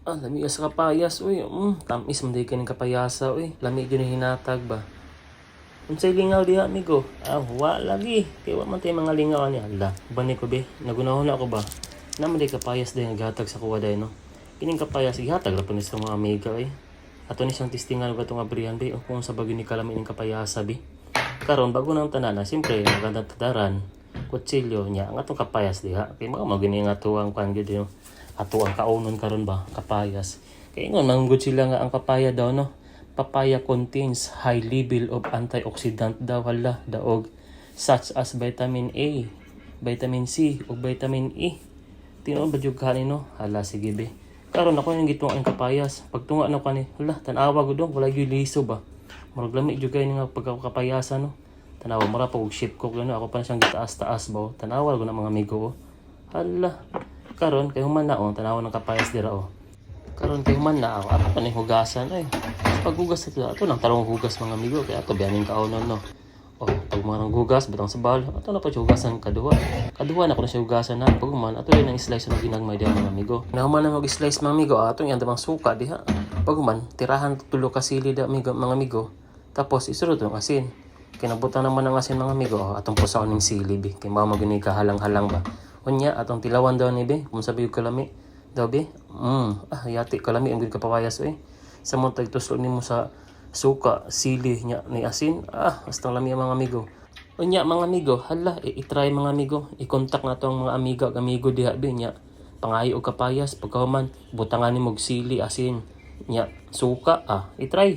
Ah, lami sa kapayas, uy. Mm, tamis man ka ng kapayasa, uy. Lami yung hinatag ba. Unsay lingaw diha, amigo? Ah, wa lagi. Kaya wa man tayo mga lingaw ni Allah. Bani ko be, nagunahon na ako ba? Naman di kapayas din naghatag sa kuwa day, no? Kining kapayas, ihatag ra po sa mga amiga, eh. Ato ni siyang testingan ba itong abrihan, be? Kung sa bagay ni kalami ng kapayasa, be? Karon bago nang tanan na, siyempre, magandang tadaran, kutsilyo niya, ang atong kapayas diha. Kaya mga magini nga tuwang kwan gyud no. Ato ang kaunon karon ba, kapayas. Kaya ngon manggod sila nga ang papaya daw no. Papaya contains high level of antioxidant daw hala daog such as vitamin A, vitamin C ug vitamin E. Tinuod ba jud kanin no? Hala sige be. Karon ako yung gituwa ang kapayas. Pagtunga na kani, hala tanawa gud wala gyud liso ba. Murag lami jud kay nga pagkakapayasa no. Tanawa mara pa og ship cook no. Ako pa na siyang gitaas-taas ba. oh. Tanawa ko na mga amigo oh. Hala. Karon kay human na oh, tanawa ng kapayas dira oh. Karon kay human na ako. Ato ni hugasan ay. Paghugas ito, ato lang tarong hugas mga amigo kay ato biyaning kaunon no. Oh, pag mga nang hugas, batang sa bal, ato na pa hugasan kaduwa. Kaduwa na ko na siya hugasan na. Pag man, ato din ang slice na ginagmay diyan mga amigo. Nahuman na mag-slice mga amigo, ato yan damang suka diha. Pag man, tirahan tulo ka sili da amigo, mga amigo. Tapos isurod ang asin. Kinabutan naman ng asin mga amigo, oh, atong pusaon ng sili bi. Kay mao magini ka halang-halang ba. Unya atong tilawan daw ni be, kung sabi yung kalami. Daw be, mm, ah yati kalami ang kapawayas eh. Sa mo tagtuslo nimo sa suka, sili nya ni asin, ah hasta lami mga amigo. Unya mga amigo, hala, i- i-try mga amigo. I-contact na ang mga amiga, amigo diha be nya. Pangayo og kapayas, pagkahuman, butangan ni mog sili, asin, nya, suka, ah, i-try.